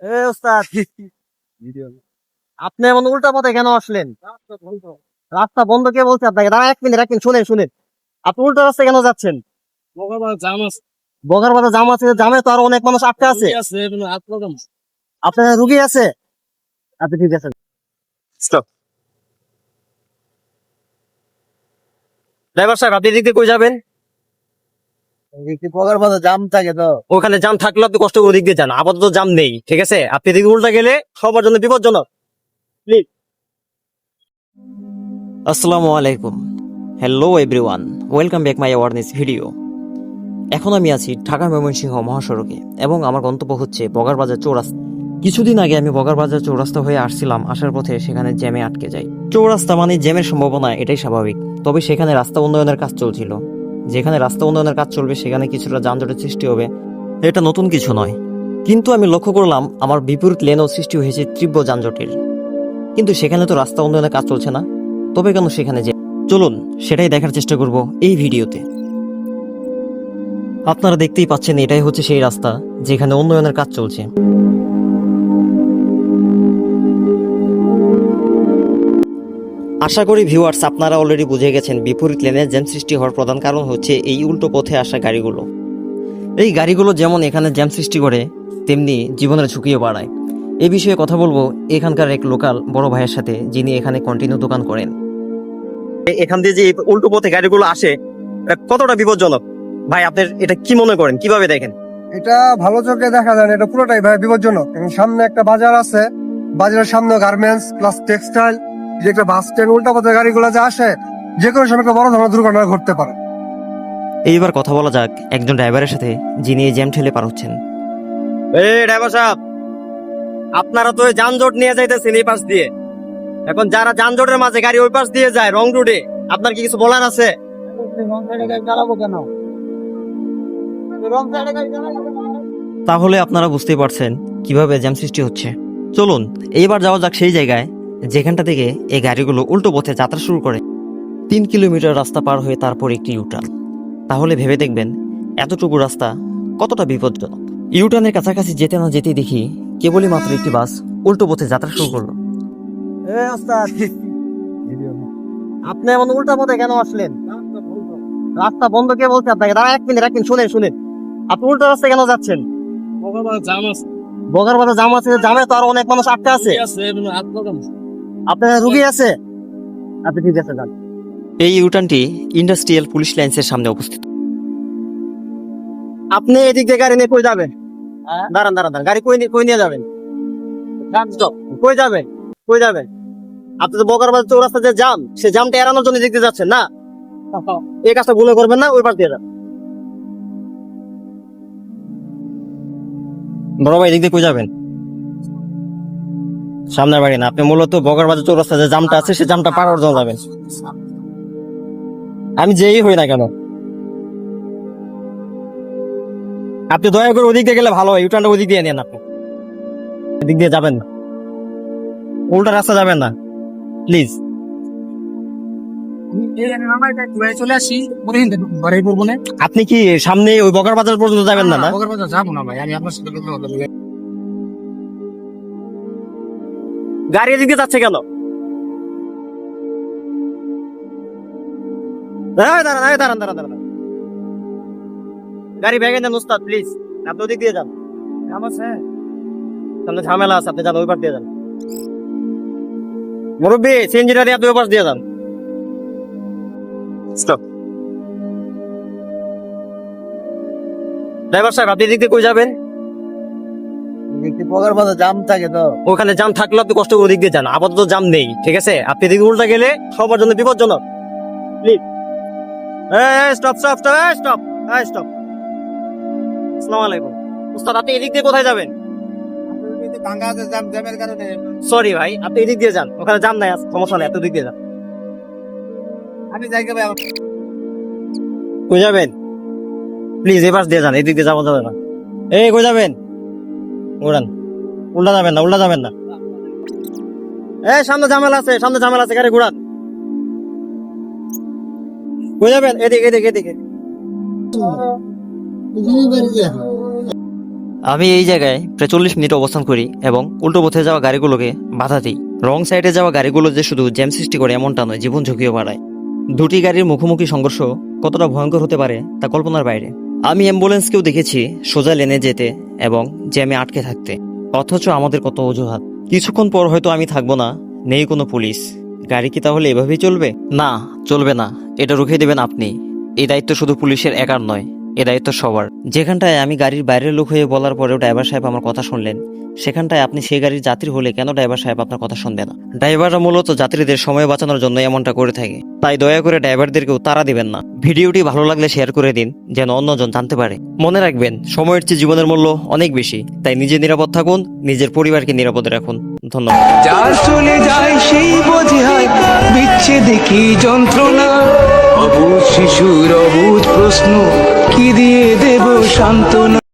এ ওস্তাদ। আপনি এমন উল্টা পথে কেন আসলেন? রাস্তা বন্ধ কে বলছে আপনাকে? দাঁড়া এক মিনিট এক মিনিট শুনেন শুনেন। আপনি উল্টা রাস্তায় কেন যাচ্ছেন? বগার বাজার জাম আছে জামে তো আরও অনেক মানুষ আটকে আছে। আপনার রুগী আছে? আপনি ঠিক আছে ড্রাইভার সাহেব আপনি এদিক দিয়ে কই যাবেন? জাম থাকে তো? ওখানে জাম থাকলে আপনি কষ্ট করে দিক দিয়ে যান আপাতত জাম নেই ঠিক আছে? আপনি উল্টা গেলে সবার জন্য বিপজ্জনক। প্লিজ আসসালামু আলাইকুম। Hello everyone welcome back my awareness video এখন আমি আছি ঢাকা ময়মনসিংহ মহাসড়কে এবং আমার গন্তব্য হচ্ছে বগারবাজার চৌরাস্তা। কিছুদিন আগে আমি বগারবাজার চৌরাস্তা হয়ে আসছিলাম আসার পথে সেখানে জ্যামে আটকে যাই। চৌরাস্তা মানে জ্যামের সম্ভাবনা এটাই স্বাভাবিক তবে সেখানে রাস্তা উন্নয়নের কাজ চলছিল। যেখানে রাস্তা উন্নয়নের কাজ চলবে, সেখানে কিছুটা যানজটের সৃষ্টি হবে। এটা নতুন কিছু নয়। কিন্তু আমি লক্ষ্য করলাম, আমার বিপরীত লেনও সৃষ্টি হয়েছে তীব্র যানজটের। কিন্তু সেখানে তো রাস্তা উন্নয়নের কাজ চলছে না। তবে কেন সেখানে যে চলুন, সেটাই দেখার চেষ্টা করব এই ভিডিওতে। আপনারা দেখতেই পাচ্ছেন, এটাই হচ্ছে সেই রাস্তা যেখানে উন্নয়নের কাজ চলছে। আশা করি ভিউয়ার্স আপনারা অলরেডি বুঝে গেছেন বিপরীত লেনে জ্যাম সৃষ্টি হওয়ার প্রধান কারণ হচ্ছে এই উল্টো পথে আসা গাড়িগুলো। এই গাড়িগুলো যেমন এখানে জ্যাম সৃষ্টি করে তেমনি জীবনের ঝুঁকিও বাড়ায়। এ বিষয়ে কথা বলব এখানকার এক লোকাল বড় ভাইয়ের সাথে যিনি এখানে কন্টিনিউ দোকান করেন। এখান দিয়ে যে উল্টো পথে গাড়িগুলো আসে এটা কতটা বিপজ্জনক? ভাই আপনার এটা কি মনে করেন? কীভাবে দেখেন? এটা ভালো চোখে দেখা যায় এটা পুরোটাই ভাই বিপজ্জনক। এবং সামনে একটা বাজার আছে বাজারের সামনে গার্মেন্টস প্লাস টেক্সটাইল যে একটা বাস স্ট্যান্ড উল্টা পথে গাড়িগুলো যে আসে যে কোনো সময় একটা বড় ধরনের দুর্ঘটনা ঘটতে পারে। এইবার কথা বলা যাক একজন ড্রাইভারের সাথে যিনি এই জ্যাম ঠেলে পার হচ্ছেন। এ ড্রাইভার সাহেব আপনারা তো ওই যানজট নিয়ে যাইতেছেন এই পাশ দিয়ে। এখন যারা যানজটের মাঝে গাড়ি ওই পাশ দিয়ে যায় রং রুটে আপনার কি কিছু বলার আছে? তাহলে আপনারা বুঝতেই পারছেন কীভাবে জ্যাম সৃষ্টি হচ্ছে। চলুন এইবার যাওয়া যাক সেই জায়গায়। যেখানটা থেকে এই গাড়িগুলো উল্টো পথে যাত্রা শুরু করে। তিন কিলোমিটার রাস্তা পার হয়ে তারপর একটি ইউটার্ন তাহলে ভেবে দেখবেন এতটুকু রাস্তা কতটা বিপজ্জনক। ইউটার্নের কাছাকাছি যেতে না যেতেই দেখি কেবলই মাত্র একটি বাস উল্টো পথে যাত্রা শুরু করল। আপনি এমন উল্টা পথে কেন আসলেন? রাস্তা বন্ধ কে বলছে আপনাকে? দাঁড়া এক মিনিট এক মিনিট শুনেন শুনেন। আপনি উল্টা রাস্তায় কেন যাচ্ছেন? পগার বাজার জাম আছে। বগার বাজার জাম আছে জামে তো আরও অনেক মানুষ আটকে আছে। আপনার রুগী আছে? আপনি ঠিক আছে যান। এই ইউটার্নটি ইন্ডাস্ট্রিয়াল পুলিশ লাইন্সের সামনে অবস্থিত। আপনি এদিক দিয়ে গাড়ি নিয়ে কই যাবেন? দাঁড়ান দাঁড়ান দাঁড়ান। গাড়ি কই নিয়ে কই নিয়ে যাবেন. কই যাবেন? কই যাবেন? আপনি তো বকার বাজার চৌরাস্তা যে জাম সে জামটা এড়ানোর জন্য দিয়ে যাচ্ছেন না? এই কাজটা ভুলে করবেন না ওই পাশ দিয়ে যান। বড় ভাই এদিক দিয়ে কই যাবেন? সামনের বাড়ি না, আপনি মূলত বগার বাজার চৌরাস্তা যে জামটা আছে, সে জামটা পার জন্য যাবেন। আমি যেই হই না কেন? আপনি দয়া করে ওদিক দিয়ে গেলে ভালো হয় ইউটার্নটা ওদিক দিয়ে নেন আপনি। এদিক দিয়ে যাবেন না। উল্টা রাস্তা যাবেন না। প্লিজ। আপনি কি সামনে ওই বকার বাজার পর্যন্ত যাবেন না পগার বাজার যাব না ভাই, আমি আপনার সাথে গাড়ি এদিক যাচ্ছে কেন? এই দাঁড়ান দাঁড়ান দাঁড়ান দাঁড়ান। গাড়ি ভেঙে দেন উস্তাদ প্লিজ আপনি ওদিক দিয়ে যান। আমার স্যার সামনে ঝামেলা আছে আপনি যান ওই পাশ দিয়ে যান। মুরব্বী সিএনজিটা দিয়ে আপনি ওই পাশ দিয়ে যান। ড্রাইভার সাহেব আপনি এদিক দিয়ে কই যাবেন? পগার বাজার জাম থাকে তো। ওখানে জাম থাকলে আপনি কষ্ট করে ওদিক দিয়ে যান আপাতত জাম নেই ঠিক আছে? আপনি এদিকে উল্টা গেলে সবার জন্য বিপজ্জনক। Please stop stop stop stop stop আসসালামু আলাইকুম। উস্তাদ আপনি এদিক দিয়ে কোথায় যাবেন? সরি ভাই আপনি এদিক দিয়ে যান ওখানে জাম নাই সমস্যা নাই দিয়ে যান। আমি যাই ভাই কই যাবেন? প্লিজ এবার দিয়ে যান এদিক দিয়ে যাওয়া যাবে না। এই কই যাবেন? উল্টা যাবেন না, উল্টা যাবেন না। এই, সামনে ঝামেলা আছে, সামনে ঝামেলা আছে, গাড়ি কই যাবেন, এদিকে এদিকে এদিকে। আমি এই জায়গায় প্রায় চল্লিশ মিনিট অবস্থান করি এবং উল্টো পথে যাওয়া গাড়িগুলোকে বাধা দিই। রং সাইডে যাওয়া গাড়িগুলো যে শুধু জ্যাম সৃষ্টি করে এমনটা নয়, জীবন ঝুঁকিও বাড়ায়। দুটি গাড়ির মুখোমুখি সংঘর্ষ কতটা ভয়ঙ্কর হতে পারে তা কল্পনার বাইরে। আমি অ্যাম্বুলেন্সকেও দেখেছি, সোজা লেনে যেতে এবং জ্যামে আটকে থাকতে। অথচ আমাদের কত অজুহাত। কিছুক্ষণ পর হয়তো আমি থাকব না। নেই কোনো পুলিশ। গাড়ি কি তাহলে এভাবেই চলবে? না চলবে না। এটা রুখে দেবেন আপনি। এই দায়িত্ব শুধু পুলিশের একার নয়। এ দায়িত্ব সবার। যেখানটায় আমি গাড়ির বাইরের লোক হয়ে বলার পরেও ড্রাইভার সাহেব আমার কথা শুনলেন। সেখানটায় আপনি সেই গাড়ির যাত্রী হলে কেন ড্রাইভার সাহেব আপনার কথা শুনবে না? ড্রাইভাররা মূলত যাত্রীদের সময় বাঁচানোর জন্য এমনটা করে থাকে। তাই দয়া করে ড্রাইভারদেরকেও তারা দিবেন না। ভিডিওটি ভালো লাগলে শেয়ার করে দিন, যেন অন্যজন জানতে পারে। মনে রাখবেন, সময়ের চেয়ে জীবনের মূল্য অনেক বেশি। তাই নিজে নিরাপদ থাকুন, নিজের পরিবারকে নিরাপদে রাখুন। ধন্যবাদ। যার চলে যায় সেই বোঝে হয় বিচ্ছেদে কি যন্ত্রণা? অবুধ শিশুর অবুধ প্রশ্ন। কি দিয়ে দেব সান্ত্বনা?